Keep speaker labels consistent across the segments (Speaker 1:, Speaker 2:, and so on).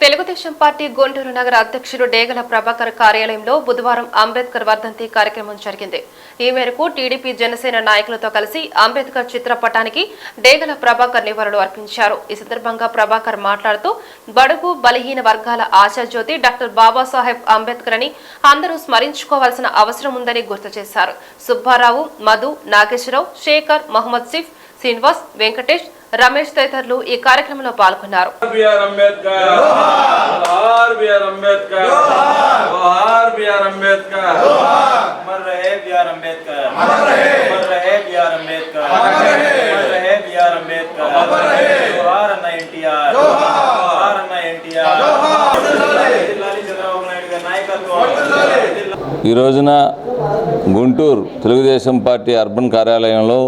Speaker 1: Telugu Desam party Guntur నగర అధ్యక్షుడు డేగల ప్రభాకర్ కార్యాలయంలో బుధవారం అంబేద్కర్ వర్ధంతి కార్యక్రమం జరిగింది. ఈ మేరకు టీడీపీ జనసేన నాయకులతో కలిసి అంబేద్కర్ చిత్రపటానికి డేగల ప్రభాకర్ నివాళులు అర్పించారు. ఈ సందర్భంగా ప్రభాకర్ మాట్లాడుతూ బడుగు బలహీన వర్గాల ఆశాజ్యోతి డాక్టర్ బాబాసాహెబ్ అంబేద్కర్ అని అందరూ స్మరించుకోవాల్సిన అవసరం ఉందని గుర్తు చేశారు. సుబ్బారావు మధు నాగేశ్వరరావు శేఖర్ మహమ్మద్ సిఫ్ శ్రీనివాస్ వెంకటేష్ రమేష్ తదితరులు ఈ కార్యక్రమంలో పాల్గొన్నారు.
Speaker 2: ఈ రోజున గుంటూరు తెలుగుదేశం పార్టీ అర్బన్ కార్యాలయంలో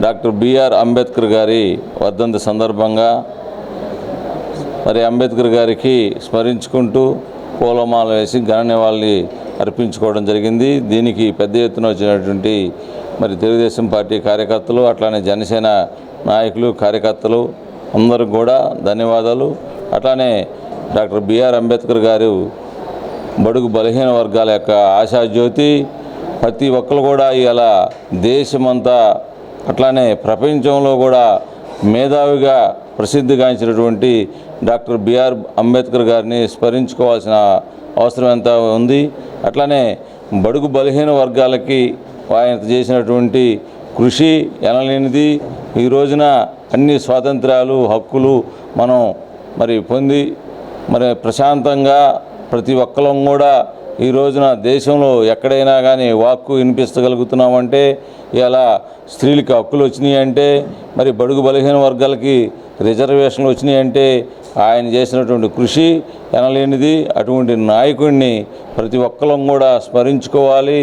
Speaker 2: డాక్టర్ బిఆర్ అంబేద్కర్ గారి వర్ధంతి సందర్భంగా మరి అంబేద్కర్ గారికి స్మరించుకుంటూ పూలమాల వేసి ఘన నివాళి అర్పించుకోవడం జరిగింది. దీనికి పెద్ద ఎత్తున వచ్చినటువంటి మరి తెలుగుదేశం పార్టీ కార్యకర్తలు అట్లానే జనసేన నాయకులు కార్యకర్తలు అందరికి కూడా ధన్యవాదాలు. అట్లానే డాక్టర్ బిఆర్ అంబేద్కర్ గారు బడుగు బలహీన వర్గాల యొక్క ఆశాజ్యోతి ప్రతి ఒక్కరు కూడా ఇలా దేశమంతా అట్లానే ప్రపంచంలో కూడా మేధావిగా ప్రసిద్ధిగాంచినటువంటి డాక్టర్ బిఆర్ అంబేద్కర్ గారిని స్మరించుకోవాల్సిన అవసరం ఎంత ఉంది? అట్లానే బడుగు బలహీన వర్గాలకి ఆయన చేసినటువంటి కృషి ఎనలేనిది. ఈ రోజున అన్ని స్వాతంత్రాలు హక్కులు మనం మరి పొంది మరి ప్రశాంతంగా ప్రతి ఒక్కరం కూడా ఈ రోజున దేశంలో ఎక్కడైనా కానీ వాక్కు వినిపించగలుగుతున్నామంటే ఇలా స్త్రీలకు హక్కులు వచ్చినాయి అంటే మరి బడుగు బలహీన వర్గాలకి రిజర్వేషన్లు వచ్చినాయి అంటే ఆయన చేసినటువంటి కృషి ఎనలేనిది. అటువంటి నాయకుడిని ప్రతి ఒక్కరం కూడా స్మరించుకోవాలి.